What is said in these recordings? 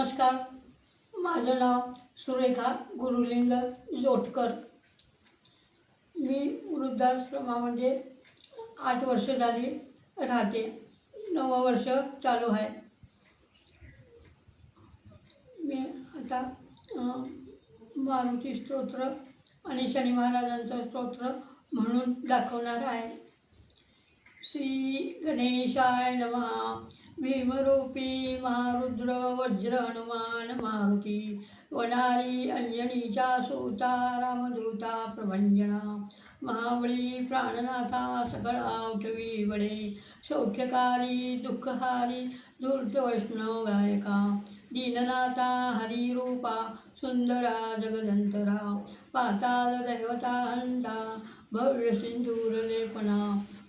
नमस्कार. माझं नाव सुरेखा गुरुलिंग जोटकर. मी वृद्धाश्रमामध्ये आठ वर्ष झाली राहते. नवं वर्ष चालू आहे. मी आता मारुती स्तोत्र आणि शनी महाराजांचं स्तोत्र म्हणून दाखवणार आहे. श्री गणेशाय नमः. भीमरूपी महारुद्र वज्र हनुमान मारुती वनारी अंजनीचा सूता रामदूता प्रभंजना महाबळी प्राणनाथा सकळ उठवी बळे सौख्यकारी दुःखहारी धूर्त वैष्णव गायका दीननाथा हरिरूपा सुंदरा जगदंतरा पाताल दैवता हंता भव्य सिंधूरलेपना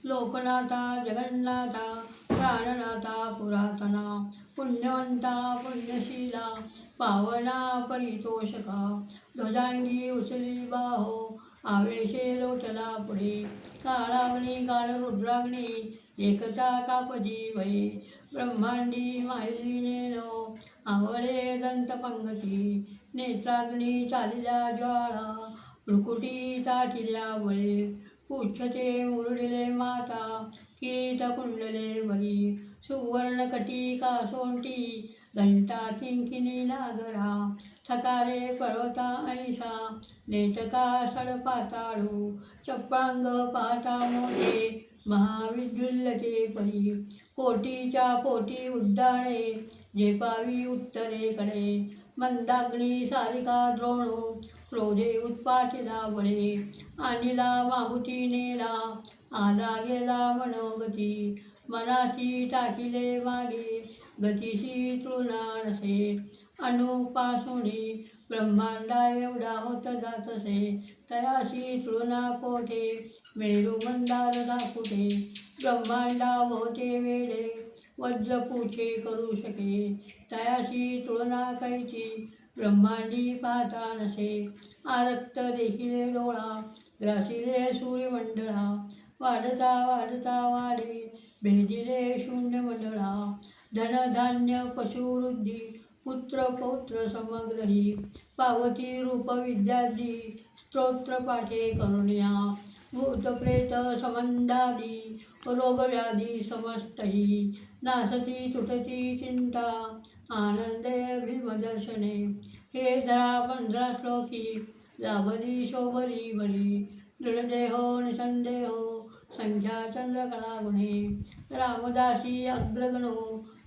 लोकनाथा जगन्नाथा प्राणनाथा पुरातना पुण्यवंता पुण्यशीला पावना परितोषका ध्वजांगी उचली बाहो आवेशे लोटला पुढे काळावणी काळ रुद्राग्नी एकता कापजी वये ब्रह्मांडी माहिलीनेनो आवळे दंतपंगती नेत्राग्नी चालिल्या ज्वाळा भ्रुकुटी ताटिल्या वळे पुच्छते मुरडिले माता किरीट कुंडले बरी सुवर्णकटी कासोंटी घंटा किंकिनी नागरा थकारे पर्वता ऐसा नेटका सडपाताळू चप्पांग पाटा मोठे महाविद्युल्लते परी कोटीच्या कोटी उड्डाणे झेपावी उत्तरेकडे मंदाग्नी सारिका द्रोणू क्रोधे उत्पाटिला बळे आणिला माहुती नेला आला गेला मनोगती मनाशी टाकिले मागे गतीशी तृणा नसे अनुपासुनी ब्रह्मांडा एवढा होत जात असे तयाशी तृणा कोठे? मेरू मंदार दाखुटे ब्रह्मांडा बहुते वेळे वज्र पूछे करू शके. तयाशी तृणा कैची? ब्रह्मांडी पाहता नसे आरक्त देखिले डोळा ग्रासिले सूर्यमंडळा वाढता वाढता वाढे भेदिले शून्य मंडळा धनधान्य पशुवृद्धी पुत्र पौत्र समग्रही पावती रूपविद्यादी स्तोत्रपाठे स्तोत्र पाठे करुण्या भूतप्रेत समंदादी रोगव्याधी समस्तही नासती तुटती चिंता आनंदे दर्शने हे धरा पंधरा श्लोकी लाभली शोभली बरी दृढदेहो निसंदेहो संख्या चंद्रकला गुणे रामदासी अग्रगणो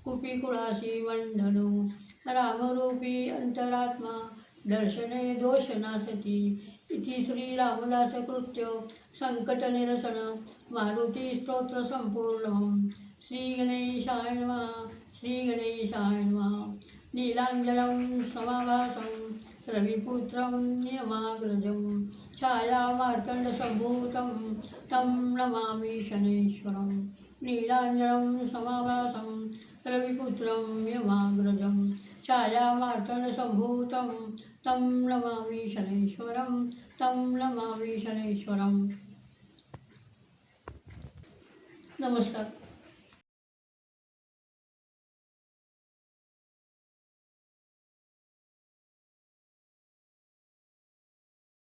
कुपिकुळाशी वंडनो रामरूपी अंतरात्मा दर्शने दोष नासती इति श्री रामदास कृत्य संकट निरसन मारुती स्तोत्र संपूर्ण। श्री गणेशाय नमः श्री गणेशाय नमः। नीलाञ्जनं समावासं रविपुत्रं नियमाग्रजं छायामार्तण्डसम्भूतं तं नमामि शनेश्वरं। नीलाञ्जनं समावासं रविपुत्रं यमाग्रजं छायामार्तण्डसम्भूतं तं नमामि शनेश्वरं तं नमामि शनेश्वरं। नमस्कार।